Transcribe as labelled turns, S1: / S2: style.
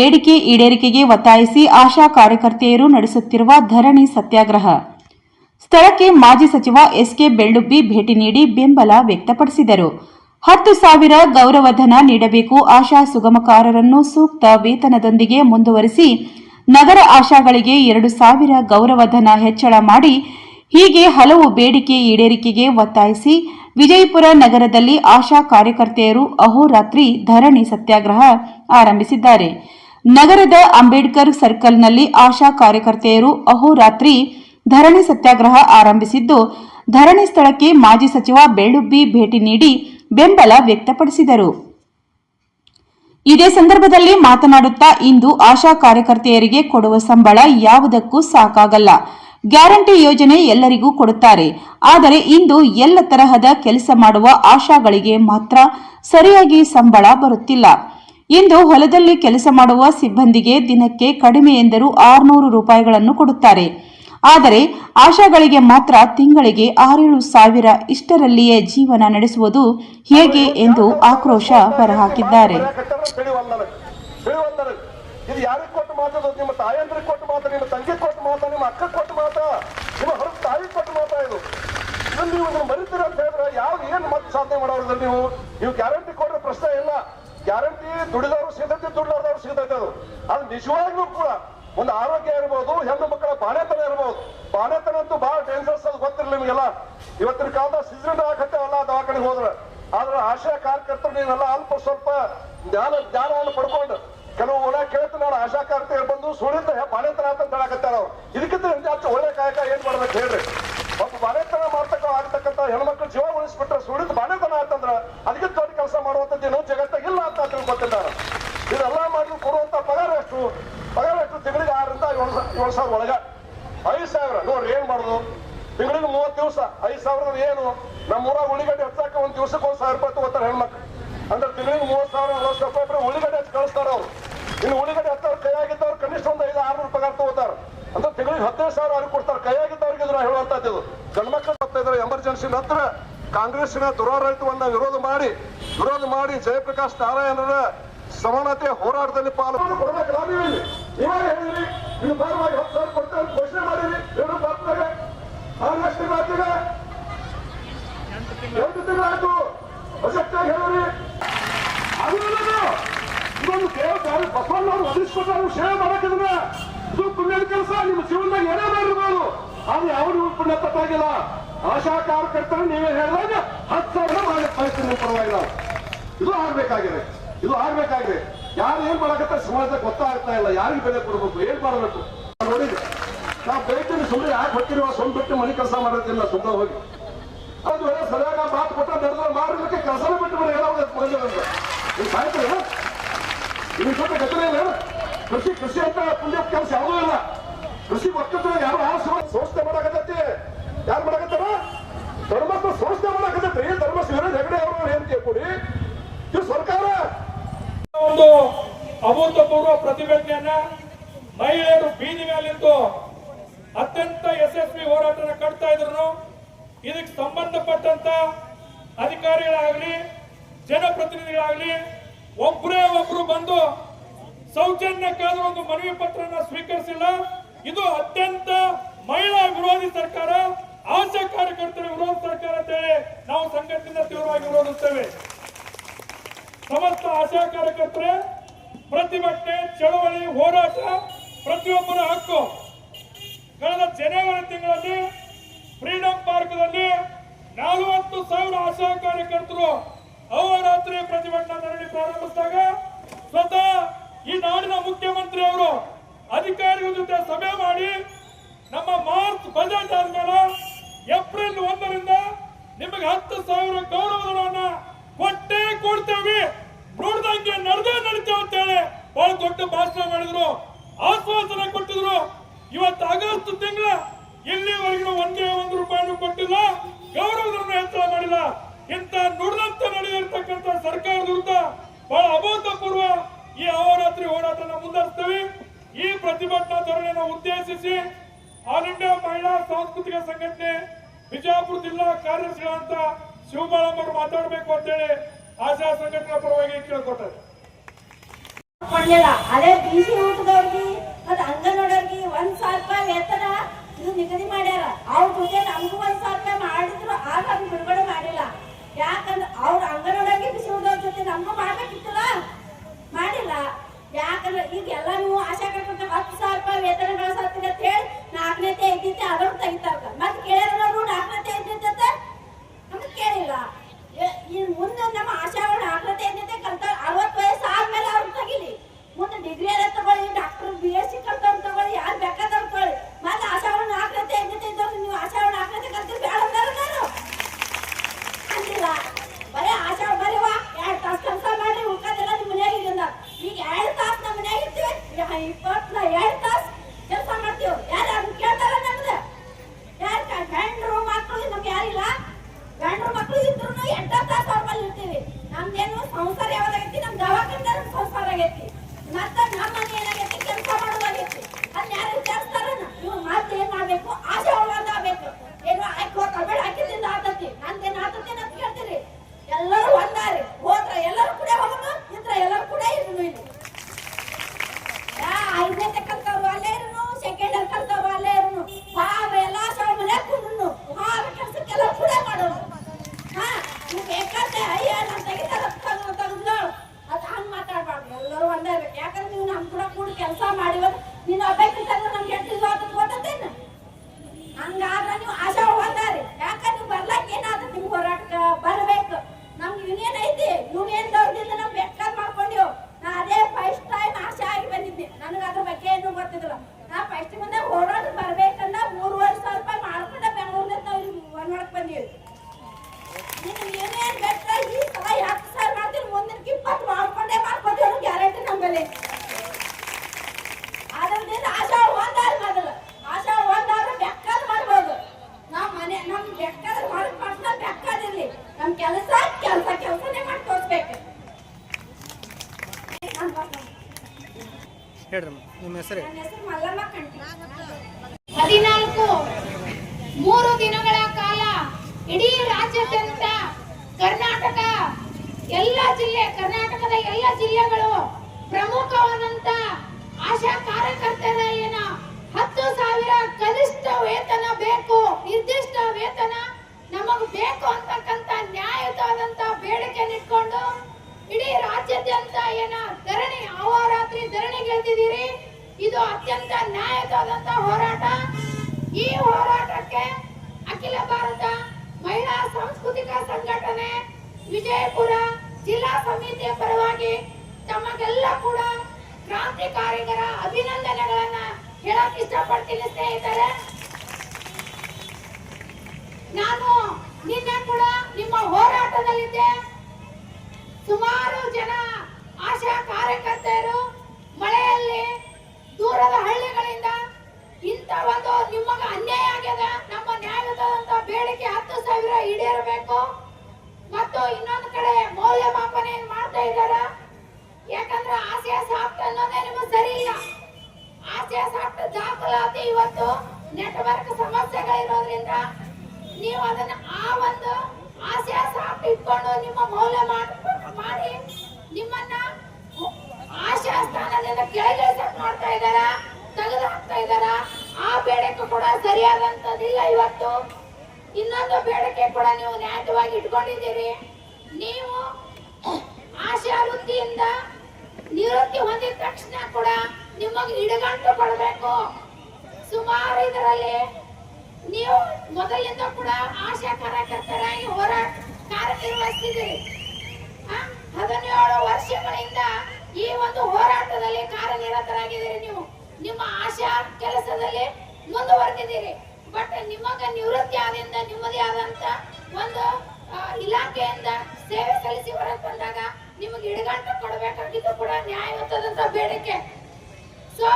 S1: ಬೇಡಿಕೆ ಈಡೇರಿಕೆಗೆ ಒತ್ತಾಯಿಸಿ ಆಶಾ ಕಾರ್ಯಕರ್ತೆಯರು ನಡೆಸುತ್ತಿರುವ ಧರಣಿ ಸತ್ಯಾಗ್ರಹ. ಸ್ಥಳಕ್ಕೆ ಮಾಜಿ ಸಚಿವ ಎಸ್ಕೆ ಬೆಳ್ಳುಬ್ಬಿ ಭೇಟಿ ನೀಡಿ ಬೆಂಬಲ ವ್ಯಕ್ತಪಡಿಸಿದರು. ಹತ್ತು ಸಾವಿರ ಗೌರವಧನ ನೀಡಬೇಕು ಆಶಾ ಸುಗಮಕಾರರನ್ನು ಸೂಕ್ತ ವೇತನದೊಂದಿಗೆ ಮುಂದುವರಿಸಿ ನಗರ ಆಶಾಗಳಿಗೆ ಎರಡು ಸಾವಿರ ಗೌರವಧನ ಹೆಚ್ಚಳ ಮಾಡಿ ಹೀಗೆ ಹಲವು ಬೇಡಿಕೆ ಈಡೇರಿಕೆಗೆ ಒತ್ತಾಯಿಸಿ ವಿಜಯಪುರ ನಗರದಲ್ಲಿ ಆಶಾ ಕಾರ್ಯಕರ್ತೆಯರು ಅಹೋರಾತ್ರಿ ಧರಣಿ ಸತ್ಯಾಗ್ರಹ ಆರಂಭಿಸಿದ್ದಾರೆ. ನಗರದ ಅಂಬೇಡ್ಕರ್ ಸರ್ಕಲ್ನಲ್ಲಿ ಆಶಾ ಕಾರ್ಯಕರ್ತೆಯರು ಅಹೋರಾತ್ರಿ ಧರಣಿ ಸತ್ಯಾಗ್ರಹ ಆರಂಭಿಸಿದ್ದು, ಧರಣಿ ಸ್ಥಳಕ್ಕೆ ಮಾಜಿ ಸಚಿವ ಬೆಳ್ಳುಬ್ಬಿ ಭೇಟಿ ನೀಡಿ ಬೆಂಬಲ ವ್ಯಕ್ತಪಡಿಸಿದರು. ಇದೇ ಸಂದರ್ಭದಲ್ಲಿ ಮಾತನಾಡುತ್ತಾ ಇಂದು ಆಶಾ ಕಾರ್ಯಕರ್ತೆಯರಿಗೆ ಕೊಡುವ ಸಂಬಳ ಯಾವುದಕ್ಕೂ ಸಾಕಾಗಲ್ಲ. ಗ್ಯಾರಂಟಿ ಯೋಜನೆ ಎಲ್ಲರಿಗೂ ಕೊಡುತ್ತಾರೆ. ಆದರೆ ಇಂದು ಎಲ್ಲ ತರಹದ ಕೆಲಸ ಮಾಡುವ ಆಶಾಗಳಿಗೆ ಮಾತ್ರ ಸರಿಯಾಗಿ ಸಂಬಳ ಬರುತ್ತಿಲ್ಲ. ಇಂದು ಹೊಲದಲ್ಲಿ ಕೆಲಸ ಮಾಡುವ ಸಿಬ್ಬಂದಿಗೆ ದಿನಕ್ಕೆ ಕಡಿಮೆ ಎಂದರೂ ಆರುನೂರು ರೂಪಾಯಿಗಳನ್ನು ಕೊಡುತ್ತಾರೆ. ಆದರೆ ಆಶಾಗಳಿಗೆ ಮಾತ್ರ ತಿಂಗಳಿಗೆ ಆರೇಳು ಸಾವಿರ ಇಷ್ಟರಲ್ಲಿಯೇ ಜೀವನ ನಡೆಸುವುದು ಹೇಗೆ ಎಂದು ಆಕ್ರೋಶ ಹೊರಹಾಕಿದ್ದಾರೆ.
S2: ಇದು ನೀವು ಇದನ್ನು ಯಾವ ಏನು ಮತ್ತೆ ಸಾಧನೆ ನೀವು? ಗ್ಯಾರಂಟಿ ಕೊಡ್ರೆ ಪ್ರಶ್ನೆ ಇಲ್ಲ. ಗ್ಯಾರಂಟಿ ದುಡಿದವರು ಸಿಗತೈತಿ, ದುಡ್ಲಾರ್ದವ್ರು ಸಿಗತೈತೆ ಅದು. ಅದು ನಿಜವಾಗ್ಲೂ ಕೂಡ ಒಂದು ಆರೋಗ್ಯ ಇರ್ಬೋದು, ಹೆಣ್ಣು ಮಕ್ಕಳ ಬಾಣೆತನ ಇರ್ಬೋದು. ಬಾಣೆತನ ಅಂತೂ ಬಹಳ ಡೇಂಜರಸ್ ಅದು ಗೊತ್ತಿರಲಿ ನಿಮಗೆಲ್ಲ. ಇವತ್ತಿನ ಕಾಲದ ಸಿಜನ್ ಆಗತ್ತೇವಲ್ಲ ದವಾಖಾನೆಗೆ ಹೋದ್ರೆ. ಆದ್ರೆ ಆಶಾ ಕಾರ್ಯಕರ್ತರು ನೀವೆಲ್ಲ ಅಲ್ಪ ಸ್ವಲ್ಪ ಜ್ಞಾನ, ಜ್ಞಾನವನ್ನು ಪಡ್ಕೊಂಡು ಕೆಲವು ಒಳ ಕೇಳ್ತೀನಿ ನಾನು ಆಶಾ ಕಾರ್ಯಕರ್ತರು ಬಂದು ಸುಳಿತ ಬಾಣೆತನ ಅಂತ ಹೇಳಕತ್ತಾರ ಅವ್ರು. ಇದಕ್ಕಿಂತ ಹೆಚ್ಚು ಒಳ್ಳೆ ಕಾಯಕ ಏನ್ ಮಾಡ್ಬೇಕು ಹೇಳ್ರಿ. ಒಬ್ಬ ಬಾಣೆತನ ಮಾಡ್ತಕ್ಕ ಆಗ್ತಕ್ಕಂಥ ಹೆಣ್ಮಕ್ಳು ಜೀವ ಉಳಿಸ್ಬಿಟ್ರೆ ಸುಳಿದ ಬಾಣೆತನ ಆತಂದ್ರ ಅದಕ್ಕೆ ದೊಡ್ಡ ಕೆಲಸ ಮಾಡುವಂಥದ್ದೇನು ಜಗತ್ತಾಗ ಇಲ್ಲ ಅಂತ ತಿಳ್ಕೊತೀನಿ ನಾನು ಇದೆಲ್ಲ ಮಾಡಿ ಕೊಡುವಂತ ಪಗಾರ ಎಷ್ಟು ಪಗಾರ ಎಷ್ಟು ತಿಂಗಳಿಗೆ ಆರರಿಂದ ಏಳು ಸಾ- ಏಳು ಸಾವಿರ ಒಳಗ ಐದು ಸಾವಿರ ನೋಡ್ರಿ ಏನ್ ಮಾಡುದು ತಿಂಗಳಿಗೆ ಮೂವತ್ತು ದಿವಸ ಸಾವಿರದ ಏನು? ನಮ್ಮ ಊರಾಗ ಹಚ್ಚಾಕ ಒಂದ್ ದಿವಸಕ್ಕೆ ಒಂದ್ ಸಾವಿರ ರೂಪಾಯಿ ತಗೋತಾರೆ ಹೆಣ್ಮಕ್ಳು. ಅಂದ್ರೆ ತಿಂಗಳಿಗೆ ಮೂವತ್ ಸಾವಿರ, ನಲವತ್ತು ರೂಪಾಯಿ ಇದ್ರೆ ಉಳಿಗಡ್ಡೆ ಹಚ್ಚಿ ಕಳಿಸ್ತಾರ ಅವ್ರು. ಇನ್ನು ಉಳಿಗಡೆ ಹತ್ತಾರ ಕೈಯಾಗಿದ್ದವ್ರು ಕನಿಷ್ಠ ಒಂದು ಐದು ಆರ್ನೂರು ಪಗಾರ ತಗೋತಾರ. ಅಂದ್ರೆ ತಿಂಗಳಿಗೆ ಹದಿನೈದು ಸಾವಿರ ಅವ್ರಿಗೆ ಕೊಡ್ತಾರೆ. ಕೈಯಾಗಿದ್ದವ್ರಿಗೆ ಇದ್ರ ಹೇಳುವಂತದ್ದು ಗಂಡ್ಮಕ್ಳು ಬರ್ತಾ ಇದ್ರೆ ಎಮರ್ಜೆನ್ಸಿ ನಂತರ ಕಾಂಗ್ರೆಸ್ಸಿನ ದುರಾಡಳಿತವನ್ನ ವಿರೋಧ ಮಾಡಿ ವಿರೋಧ ಮಾಡಿ ಜಯಪ್ರಕಾಶ್ ನಾರಾಯಣರ ಸಮಾನತೆ ಹೋರಾಟದಲ್ಲಿ ಪಾಲು ಕೊಡಬೇಕಲ್ಲ ನೀವು ಇಲ್ಲಿ. ಇವಾಗ ಹೇಳಿರಿ ನೀವು ಪರವಾಗಿ ಹತ್ತು ಸಾವಿರ ಕೊಡ್ತಾರೆ ಘೋಷಣೆ ಮಾಡಿರಿ ಎರಡು ಎಂಟು ತಿಂಗಳಾಯ್ತು ಅಶಕ್ತಾಗಿ ಹೇಳಿರಿ ಅದು ಇಲ್ಲದು. ಇದೊಂದು ದೇವ ಬಸವಣ್ಣವ್ರು ಒದಗಿಸ್ಕೊಟ್ಟಾರು ಸೇವೆ ಮಾಡಕ್ಕಿದ್ರೆ ಇದು ಪುಣ್ಯದ ಕೆಲಸ. ನಿಮ್ಮ ಜೀವನದಾಗ ಏನೇ ಮಾಡಿರ್ಬೋದು. ಅದು ಯಾವ ಪುಣ್ಯ ತಪ್ಪಾಗಿಲ್ಲ ಆಶಾ ಕಾರ್ಯಕರ್ತರು ನೀವೇ ಹೇಳಿದಾಗ ಹತ್ತು ಸಾವಿರ ಮಾಡಿ ಕಳಿಸ್ತೀನಿ ನಿಮ್ಮ ಇದು ಆಗ್ಬೇಕಾಗಿದೆ. ಇದು ಆಗ್ಬೇಕಾಗಿದೆ. ಯಾರು ಏನ್ ಮಾಡಕತ್ತ ಸಮಾಜಕ್ಕೆ ಗೊತ್ತಾಗ್ತಾ ಇಲ್ಲ. ಯಾರಿಗೆ ಬೆಲೆ ಕೊಡ್ಬೇಕು? ಏನ್ ಮಾಡಬೇಕು? ನೋಡಿ ನಾವು ಬೆಳಿತೀನಿ ಸುಮ್ಮನೆ ಯಾಕೆ ಹೊತ್ತಿರುವ ಸೊಂದು ಬಿಟ್ಟು ಮನೆ ಕೆಲಸ ಮಾಡೋದಿಲ್ಲ ಸುಮ್ಮನೆ ಹೋಗಿ. ಅದು ವೇಳೆ ಸರಿಯಾಗಿ ಕೊಟ್ಟ ನಡೆದ್ರೆ ಮಾಡಲಿಕ್ಕೆ ಕೆಲಸನೇ ಬಿಟ್ಟು ಬಿಡಿ ಎಲ್ಲ ಬಂದಿರಂತ ನೀವು ಸಾಯ್ತೀರ ನಿಮ್ ಸ್ವಲ್ಪ ಗತಿನೇ ಇಲ್ಲ ಕೃಷಿ ಕೃಷಿ ಕೆಲಸ ಯಾವುದೂ ಇಲ್ಲ. ಕೃಷಿ ಒಕ್ಕತ್ರ ಯಾರು ಸಂಸ್ಥೆ ಮಾಡಕತ್ತೈತಿ? ಯಾರು ಮಾಡಕತ್ತಾರ? ಧರ್ಮಸ್ಥಳ ಸಂಸ್ಥೆ ಮಾಡಕತ್ತೈತಿ ಅವರು ಏನ್ ಕೊಡಿ ಇದು ಸರ್ಕಾರ.
S3: ಒಂದು ಅಭೂತಪೂರ್ವ ಪ್ರತಿಭಟನೆಯನ್ನ ಮಹಿಳೆಯರು ಬೀದಿ ಮೇಲಿದ್ದು ಅತ್ಯಂತ ಯಶಸ್ವಿ ಹೋರಾಟನ ಕಟ್ತಾ ಇದ್ರು ಇದಕ್ಕೆ ಸಂಬಂಧಪಟ್ಟಂತ ಅಧಿಕಾರಿಗಳಾಗಲಿ, ಜನಪ್ರತಿನಿಧಿಗಳಾಗಲಿ ಒಬ್ಬರೇ ಒಬ್ರು ಬಂದು ಸೌಜನ್ಯಕ್ಕಾದ್ರೂ ಒಂದು ಮನವಿ ಪತ್ರನ ಸ್ವೀಕರಿಸಿಲ್ಲ. ಇದು ಅತ್ಯಂತ ಮಹಿಳಾ ವಿರೋಧಿ ಸರ್ಕಾರ ಆಶಾ ಕಾರ್ಯಕರ್ತರ ವಿರೋಧ ಸರ್ಕಾರ ಅಂತೇಳಿ ನಾವು ಸಂಘಟನೆಯಿಂದ ತೀವ್ರವಾಗಿ ವಿರೋಧಿಸುತ್ತೇವೆ ಸಮಸ್ತ ಆಶಾ ಕಾರ್ಯಕರ್ತರೇ ಪ್ರತಿಭಟನೆ, ಚಳವಳಿ, ಹೋರಾಟ, ಪ್ರತಿಯೊಬ್ಬರ ಹಕ್ಕು. ಕಳೆದ ಜನವರಿ ತಿಂಗಳಲ್ಲಿ ಫ್ರೀಡಂ ಪಾರ್ಕ್ನಲ್ಲಿ ನಲವತ್ತು ಸಾವಿರ ಆಶಾ ಕಾರ್ಯಕರ್ತರು ಅಹೋರಾತ್ರಿ ಪ್ರತಿಭಟನಾ ಧರಣಿ ಪ್ರಾರಂಭಿಸಿದಾಗ ಸ್ವತಃ ಈ ನಾಡಿನ ಮುಖ್ಯಮಂತ್ರಿ ಅವರು ಅಧಿಕಾರಿಗಳ ಜೊತೆ ಸಭೆ ಮಾಡಿ ನಮ್ಮ ಮಾರ್ಚ್ ಬಜೆಟ್ ಆದ್ಮೇಲೆ ಏಪ್ರಿಲ್ ಒಂದರಿಂದ ನಿಮಗೆ ಹತ್ತು ಸಾವಿರ ಗೌರವಧನವನ್ನ ಕೊಟ್ಟೇ ಕೊಡ್ತೇವೆ. ನೋಡ್ದಂಗೆ ನಡೆದೇ ನಡೀತೇವೆ ಅಂತ ಹೇಳಿ ಬಹಳ ದೊಡ್ಡ ಭಾಷಣ ಮಾಡಿದ್ರು. ಆಶ್ವಾಸನೆ ಕೊಟ್ಟಿದ್ರು. ಇವತ್ತು ಆಗಸ್ಟ್ ತಿಂಗಳ ಇಲ್ಲಿವರೆಗೂ ಒಂದೇ ಒಂದು ರೂಪಾಯಿ ಕೊಟ್ಟಿಲ್ಲ. ಗೌರವಧನ ಹೆಚ್ಚಳ ಮಾಡಿಲ್ಲ. ಇಂತ ನುಡಿದಂತ ನಡೆದಿರ್ತಕ್ಕಂಥ ಸರ್ಕಾರದ ವಿರುದ್ಧ ಬಹಳ ಅಭೂತಪೂರ್ವ ಈ ಅಹೋರಾತ್ರಿ ಹೋರಾಟನ ಮುಂದುವರಿಸ್ತೇವೆ. ಈ ಪ್ರತಿಭಟನಾ ಧರಣಿಯನ್ನು ಉದ್ದೇಶಿಸಿ ಆಲ್ ಇಂಡಿಯಾ ಮಹಿಳಾ ಸಾಂಸ್ಕೃತಿಕ ಸಂಘಟನೆ ಬಿಜಾಪುರ ಜಿಲ್ಲಾ ಕಾರ್ಯದರ್ಶಿಗಳಂತ ಅವರು ಮಾತಾಡಬೇಕು ಅಂತೇಳಿ ಆಶಾ ಸಂಘಟನೆ ಪರವಾಗಿ ಕೇಳ್ಕೊತಾರೆ
S4: ಅಂಗನವಾಡಿ ಅದೇ ಬೀಸಿ ಊಟದವ್ರಿಗೆ ಮತ್ತೆ ಅಂಗನವಾಡಿಯವ್ರಿಗೆ ಒಂದ್ ಸಾವಿರ ರೂಪಾಯಿ ವೇತನ ಇದು ನಿಗದಿ ಮಾಡ್ಯಾರ. ಅವ್ರ ಜೊತೆ ನಮಗೂ ಒಂದ್ ಸಾವಿರ ರೂಪಾಯಿ ಮಾಡಿದ್ರು ಆಗ ಅದನ್ನ ಬಿಡುಗಡೆ ಮಾಡಿಲ್ಲ. ಯಾಕಂದ್ರೆ ಅವ್ರ ಅಂಗನೊಳಗೆ ಬಿಸಿ ಊಟದವ್ರ ಜೊತೆ ನಮಗೂ ಮಾಡ್ಬೇಕಿತ್ತಲ್ಲ? ಮಾಡಿಲ್ಲ. ಯಾಕಂದ್ರೆ ಈಗ ಎಲ್ಲ ನೀವು ಆಶಾ ಕಟ್ಟ ಹತ್ತು ಸಾವಿರ ರೂಪಾಯಿ ವೇತನ ಬೆಳೆಸ್ತೀನಿ ಅಂತ ಹೇಳಿ ನಾಲ್ಕನೇತೆ ಐದಿತ್ತೆ ಅದನ್ನು ತೆಗಿತಾರ ಮತ್ತೆ ಕೇಳಿದ್ರು ನಾಲ್ಕನೇತೆ ಐದೈತೆ ನಮ್ಗೆ ಕೇಳಿಲ್ಲ ಎ- ಈ ಮುಂದೆ ನಮ್ಮ ಆಶಾಗಳು ನಾಲ್ಕನೇತೆ ಐದನೇತೆ ಕಲ್ತ ಅರವತ್ತು ವಯಸ್ಸು ಆದ್ಮೇಲೆ ಅವ್ರು ತೆಗಿಲಿ ಮುಂದೆ ಡಿಗ್ರಿ ಎಲ್ಲ ತಗೊಳ್ಳಿ ಡಾಕ್ಟರ್ ಬಿ ಎಸ್ ಸಿ ಕಲ್ತವ್ರು ತಗೊಳ್ಳಿ ಯಾರು ಬೇಕಾದವ್ರು ತಗೊಳ್ಳಿ ಮತ್ತೆ ಆಶಾಗಳು ನಾಲ್ಕನೇತೆ ಐದನೇತೆ ಇದ್ದವ್ರು ನೀವು ಆಶಾಗಳು ನಾಲ್ಕನೇತೆ ಕಲ್ತಿರಿ ಬೇಡ ಅಂದಾರ ನಾನು ಅಂದಿಲ್ಲ ಬರೀ ಆಶಾ ಬರೀವ ಎರಡು ತಾಸು ಕೆಲಸ ಮಾಡಿ ಉಳ್ಕೋದೆಲ್ಲ ನಿಮ್ಮ ಮನ್ಯಾಗ ಇದನ್ನ ಈಗ ಎರಡು ತಾಸು ನಮ್ಮ ಮನ್ಯಾಗ ಇರ್ತೀವಿ ಇಪ್ಪತ್ತ ಎರಡು ತಾಸು ಕೆಲಸ ಮಾಡ್ತೀವಿ ಯಾರು ಅದನ್ನ ಕೇಳ್ತಾರ ನಮ್ದು ಯಾರು ಗಂಡ್ರು ಮಕ್ಕಳು ನಮ್ಗೆ ಯಾರಿಲ್ಲ ಗಂಡ್ರು ಮಕ್ಕಳು ಇದ್ರು ಎಂಟ ತಾಸು ಅವ್ರ ಮೇಲೆ ಇರ್ತೀವಿ ನಮ್ದೇನು ಸಂಸಾರ ಯಾವ್ದಾಗೈತಿ ನಮ್ ದವಾಖಾನೆ ಸಂಸಾರ ಆಗೈತಿ ಮತ್ತ ನಮ್ಮ ಮನೆ ಏನಾಗೈತಿ ಕೆಲಸ ಮಾಡೋದಾಗೈತಿ ಅದ್ ಯಾರು ವಿಚಾರಿಸ್ತಾರ ನೀವು ಮತ್ತೆ ಏನ್ ಮಾಡ್ಬೇಕು ಆಶೆ ಒಳಗಾಗಬೇಕು ಏನು ಆಯ್ಕೋ ಕಬೇಡ ಹಾಕಿದ್ರಿಂದ ಆತತಿ ನಂದೇನ್ ಆತತಿ ಅಂತ ಕೇಳ್ತೀರಿ ಎಲ್ಲರೂ ಒಂದಾರಿ ಹೋದ್ರ ಎಲ್ಲರೂ ಕೂಡ ಹೋಗೋದು ಇದ್ರ ಎಲ್ಲರೂ ಕೂಡ ಇದ್ರು ಇಲ್ಲಿ ಯಾ ಐದನೇ ಕಲ್ತವ್ರು ಅಲ್ಲೇ ಇರುನು ಸೆಕೆಂಡ್ ಅಲ್ಲಿ ಕಲ್ತವ್ರು ಅಲ್ಲೇ ಇರುನು ಭಾವ ಎಲ್ಲ ಶಾವ ಮನೆ ಕುಂದ್ರು ಭಾವ ಕೆಲಸಕ್ಕೆಲ್ಲ ಕೂಡ ಮಾಡೋದು ಹಾ ನೀವು ಬೇಕಾದ್ರೆ ಅಯ್ಯ ನಾನು ತೆಗಿತಾರ ತೆಗೆದು ತೆಗೆದು ಅದು ಹಂಗ್ ಮಾತಾಡ್ಬಾರ್ದು ಎಲ್ಲರೂ ಒಂದೇ ಇರ್ಬೇಕು ಯಾಕಂದ್ರೆ ನೀವು ನಮ್ ಕೂಡ ಕೂಡ ಕೆಲಸ ಮಾಡಿರೋದು ನೀನು ಅಭ್ಯರ್ಥಿ ತಂದ್ರೆ ನಮ್ಗೆ ಎಷ್ಟು ಅಂತ ಗೊತ್ತೇನು ಹಂಗಾದ್ರೆ ನೀವು ಆಶಾ ಹೋದಾರಿ. ಯಾಕಂದ್ರೆ ನೀವು ಬರ್ಲಾಕ ಏನಾದ್ರು ನಿಮ್ ಹೋರಾಟಕ್ಕೆ ಬರ್ಬೇಕು. ನಮ್ಗೆ ಯೂನಿಯನ್ ಐತಿ. ಯೂನಿಯನ್ ದವ್ರದಿಂದ ನಾವು ಬೇಕಾದ್ ಮಾಡ್ಕೊಂಡಿವ್ ನಾ ಅದೇ ಫಸ್ಟ್ ಟೈಮ್ ಆಶಾ ಆಗಿ ಬಂದಿದ್ದೆ ನನಗೆ ಅದ್ರ ಬಗ್ಗೆ ಏನು ಗೊತ್ತಿದ್ದಿಲ್ಲ ನಾ ಫಸ್ಟ್ ಮುಂದೆ ಹೋರಾಟ ಬರ್ಬೇಕಂದ ಮೂರುವರೆ ಸಾವಿರ ರೂಪಾಯಿ ಮಾಡ್ಕೊಂಡ ಬೆಂಗಳೂರಿಂದ ನಾವು ಇಲ್ಲಿ ಮಾಡಕ್ ಬಂದೀವಿ ನೀನು ಯೂನಿಯನ್ ಬೆಟ್ಟ ಈ ಸಲ ಹತ್ತು ಸಾವಿರ ಮಾಡ್ತೀನಿ ಮುಂದಿನ ಇಪ್ಪತ್ತು ಮಾಡ್ಕೊಂಡೇ ಮಾಡ್ಕೊತೀವಿ ಅನ್ನೋ ಗ್ಯಾರಂಟಿ ನಮ್ಮಲ್ಲಿ ಅದರಿಂದ ಆಶಾ ಒಂದಾರ ಮೊದಲು ಆಶಾ ಒಂದಾದ್ರೆ ಬೆಕ್ಕಾದ್ ಮಾಡ್ಬೋದು ನಾವ್ ಮನೆ ನಮ್ ಬೆಕ್ಕಾದ್ರೆ ಹೊರಗೆ ಮಾಡ್ತಾ ಬೆಕ್ಕಾದಿರ್ಲಿ ನಮ್ ಕೆಲಸ ಕೆಲಸ ಕೆಲಸನೇ ಮಾಡಿ ತೋರ್ಸ್ಬೇಕು
S5: ಹೇಳ್ರಿ ನಿಮ್ಮ ಹೆಸರು?
S6: ಹದಿನಾಲ್ಕು. ಮೂರು ದಿನಗಳ ಕಾಲ ಇಡೀ ರಾಜ್ಯಾದ್ಯಂತ ಕರ್ನಾಟಕ, ಎಲ್ಲ ಜಿಲ್ಲೆ, ಕರ್ನಾಟಕದ ಎಲ್ಲ ಜಿಲ್ಲೆಗಳು ಪ್ರಮುಖವಾದಂತ ಆಶಾ ಕಾರ್ಯಕರ್ತರ ಏನ ಹತ್ತು ಸಾವಿರ ಕನಿಷ್ಠ ವೇತನ ಬೇಕು, ನಿರ್ದಿಷ್ಟ ವೇತನ ನಮಗ್ ಬೇಕು ಅಂತಕ್ಕಂತ ನ್ಯಾಯಯುತವಾದಂತ ಬೇಡಿಕೆ ಇಟ್ಕೊಂಡು ಇಡೀ ರಾಜ್ಯಾದ್ಯಂತ ಏನ ಅಹೋರಾತ್ರಿ ಧರಣಿಗಿಳಿದಿದ್ದೀರಿ ಇದು ಅತ್ಯಂತ ನ್ಯಾಯಯುತವಾದಂತ ಹೋರಾಟ. ಈ ಹೋರಾಟಕ್ಕೆ ಅಖಿಲ ಭಾರತ ಮಹಿಳಾ ಸಾಂಸ್ಕೃತಿಕ ಸಂಘಟನೆ ವಿಜಯಪುರ ಜಿಲ್ಲಾ ಸಮಿತಿಯ ಪರವಾಗಿ ತಮಗೆಲ್ಲ ಕೂಡ ಕ್ರಾಂತಿಕಾರಿಗರ ಅಭಿನಂದನೆಗಳನ್ನ ಹೇಳಕ್ ಇಷ್ಟಪಡ್ತೀನಿ ಸ್ನೇಹಿತರೆ. ನಾನು ನಿನ್ನೆ ಕೂಡ ನಿಮ್ಮ ಹೋರಾಟದಲ್ಲಿದ್ದೆ. ಸುಮಾರು ಜನ ಆಶಾ ಕಾರ್ಯಕರ್ತರು ಮಳೆಯಲ್ಲಿ ದೂರದ ಹಳ್ಳಿಗಳಿಂದ ಇಂಥ ಒಂದು ನಿಮಗೆ ಅನ್ಯಾಯ ಆಗ್ಯದ, ನಮ್ಮ ನ್ಯಾಯದಂತ ಬೇಡಿಕೆ ಹತ್ತು ಸಾವಿರ ಈಡೇರಬೇಕು. ಮತ್ತು ಇನ್ನೊಂದು ಕಡೆ ಮೌಲ್ಯಮಾಪನ ಮಾಡ್ತಾ ಇದ್ದಾರ? ಯಾಕಂದ್ರೆ ಆಸೆ ಸಾಫ್ಟ್ ಅನ್ನೋದೇ ನಿಮಗೆ ಸರಿ ಇಲ್ಲ. ಆಸೆ ಸಾಫ್ಟ್ ದಾಖಲಾತಿ ಇವತ್ತು ನೆಟ್ವರ್ಕ್ ಸಮಸ್ಯೆಗಳಿರೋದ್ರಿಂದ ನೀವು ಅದನ್ನ ಆ ಒಂದು ಆಸೆ ಸಾಫ್ಟ್ ಇಟ್ಕೊಂಡು ನಿಮ್ಮ ಮೌಲ್ಯ ಮಾಡಿ ನಿಮ್ಮನ್ನ ಆಶಾ ಸ್ಥಾನದಿಂದ ಕೆಳಗಿಳಿಸಕ್ ಮಾಡ್ತಾ ಇದಾರ ತೆಗೆದು ಹಾಕ್ತಾ ಇದಾರ ಆ ಬೇಡಿಕೆ ಕೂಡ ಸರಿಯಾದಂತದಿಲ್ಲ ಇವತ್ತು. ಇನ್ನೊಂದು ಬೇಡಿಕೆ ಕೂಡ ನೀವು ನ್ಯಾಯವಾಗಿ ಇಟ್ಕೊಂಡಿದ್ದೀರಿ. ನೀವು ಆಶಾ ವೃತ್ತಿಯಿಂದ ನಿವೃತ್ತಿ ಹೊಂದಿದ ತಕ್ಷಣ ಕೂಡ ನಿಮಗೆ ಇಡಗಂಟು ಕೊಡಬೇಕು. ಸುಮಾರು ಇದರಲ್ಲಿ ನೀವು ಮೊದಲಿಂದ ಕೂಡ ಆಶಾ ಕಾರ್ಯಕರ್ತರಾಗಿ ಹೋರಾಟ ಕಾರ್ಯನಿರ್ವಹಿಸ್ತಿದ್ದೀರಿ. ಆ, ಹದಿನೇಳು ವರ್ಷಗಳಿಂದ ಈ ಒಂದು ಹೋರಾಟದಲ್ಲಿ ಕಾರ್ಯನಿರತರಾಗಿದ್ದೀರಿ ನೀವು. ನಿಮ್ಮ ಆಶಾ ಕೆಲಸದಲ್ಲಿ ಮುಂದುವರೆದಿದ್ದೀರಿ. ಬಟ್ ನಿಮಗ ನಿವೃತ್ತಿ ಆದಿಂದ ನಿಮ್ಮದೇ ಆದಂತ ಒಂದು ಇಲಾಖೆಯಿಂದ ಸೇವೆ ಸಲ್ಲಿಸಿ ಹೊರಗೆ ಬಂದಾಗ ನಿಮಗೆ ಇಡಗಂಟ ಕೊಡಬೇಕಾಗಿದ್ದು ಕೂಡ ನ್ಯಾಯವಂತದಂತ ಬೇಡಿಕೆ. ಸೊ